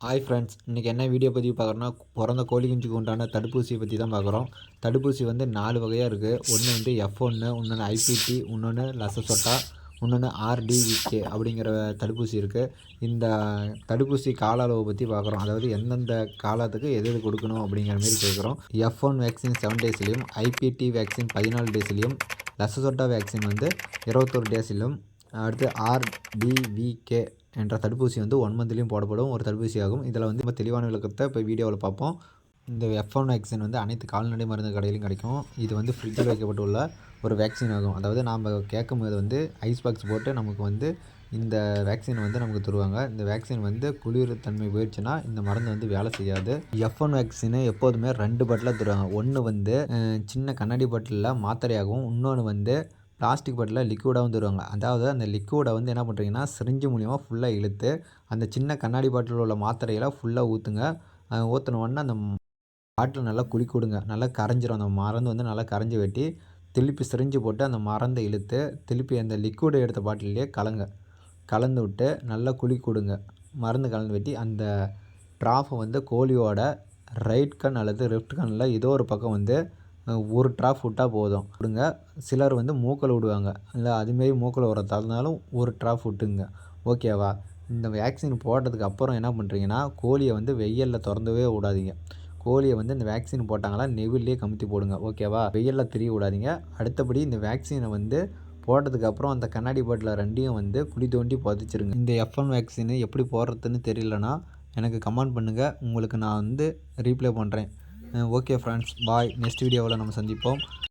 Hi friends இன்றைக்கி என்ன video பதிவு பார்க்குறோன்னா பிறந்த கோழி குஞ்சுக்கு உண்டான தடுப்பூசியை பற்றி தான் பார்க்குறோம். தடுப்பூசி வந்து நாலு வகையாக இருக்குது ஒன்று வந்து எஃப் ஒன்று இன்னொன்று ஐபிடி இன்னொன்று லசசொட்டா இன்னொன்று ஆர்டிவிகே அப்படிங்கிற தடுப்பூசி இருக்குது இந்த தடுப்பூசி கால அளவை பற்றி பார்க்குறோம். அதாவது எந்தெந்த காலத்துக்கு எது எது கொடுக்கணும் அப்படிங்கிற மாதிரி கேட்குறோம். எஃப் ஒன் வேக்சின் செவன் டேஸ்லேயும் ஐபிடி வேக்சின் பதினாலு டேஸ்லேயும் லசசொட்டா வேக்சின் வந்து இருபத்தொரு டேஸ்லையும் அடுத்து ஆர்டிவிகே என்ற தடுப்பூசி வந்து ஒன் மந்த்லேயும் போடப்படும். ஒரு தடுப்பூசி ஆகும் இதில் வந்து நம்ம தெளிவான விளக்கத்தை இப்போ வீடியோவில் பார்ப்போம். இந்த எஃப் ஒன் வேக்சின் வந்து அனைத்து கால்நடை மருந்து கடையிலும் கிடைக்கும். இது வந்து ஃப்ரிட்ஜில் வைக்கப்பட்டுள்ள ஒரு வேக்சின் ஆகும். அதாவது நாம் கேட்கும்போது வந்து ஐஸ் பாக்ஸ் போட்டு நமக்கு வந்து இந்த வேக்சின் வந்து நமக்கு தருவாங்க. இந்த வேக்சின் வந்து குளிர் தன்மை போயிடுச்சுன்னா இந்த மருந்து வந்து வேலை செய்யாது. எஃப் ஒன் வேக்சினு எப்போதுமே ரெண்டு பாட்டிலாக தருவாங்க. ஒன்று வந்து சின்ன கண்ணாடி பாட்டிலில் மாத்திரையாகவும் இன்னொன்று வந்து பிளாஸ்டிக் பாட்டிலில் லிக்விடாகவும் தருவாங்க. அதாவது அந்த லிக்விடை வந்து என்ன பண்ணுறீங்கன்னா சிரிஞ்சு மூலிமா ஃபுல்லாக இழுத்து அந்த சின்ன கண்ணாடி பாட்டிலில் உள்ள மாத்திரையெல்லாம் ஃபுல்லாக ஊற்றுங்க ஊற்றினோடனே அந்த பாட்டில் நல்லா குளிக்க விடுங்க நல்லா கரைஞ்சிரும். அந்த மருந்து வந்து நல்லா கரைஞ்சி வெட்டி திருப்பி சிரிஞ்சு போட்டு அந்த மருந்தை இழுத்து திருப்பி அந்த லிக்விடை எடுத்த பாட்டிலே கலங்க. கலந்து விட்டு நல்லா குளிக்க விடுங்க மருந்து கலந்து வெட்டி அந்த ட்ராஃபை வந்து கோழியோட ரைட் கண் அல்லது லெஃப்ட் கண்ணில் ஏதோ ஒரு பக்கம் வந்து ஒரு ட்ராப் விட்டால் போதும். விடுங்க. சிலர் வந்து மூக்கில் விடுவாங்க. இல்லை அதுமாரி மூக்கில் வரதாலும் ஒரு ட்ராப் விட்டுங்க. ஓகேவா இந்த வேக்சின் போட்டதுக்கு அப்புறம் என்ன பண்ணுறீங்கன்னா கோழியை வந்து வெயிலில் திறந்தவே விடாதீங்க. கோழியை வந்து இந்த வேக்சின் போட்டாங்களா நெவிலே கமுத்தி போடுங்க. ஓகேவா வெயிலில் திரிய விடாதீங்க. அடுத்தபடி இந்த வேக்சினை வந்து போட்டதுக்கு அப்புறம் அந்த கண்ணாடி பாட்டில் ரெண்டையும் வந்து குழி தோண்டி பதிச்சிருங்க. இந்த எஃப்என் வேக்சின் எப்படி போடுறதுன்னு தெரியலனா எனக்கு கமெண்ட் பண்ணுங்கள் உங்களுக்கு நான் வந்து ரீப்ளை பண்ணுறேன் ஓகே ஃப்ரெண்ட்ஸ் பாய். நெக்ஸ்ட் வீடியோவில் நம்ம சந்திப்போம்.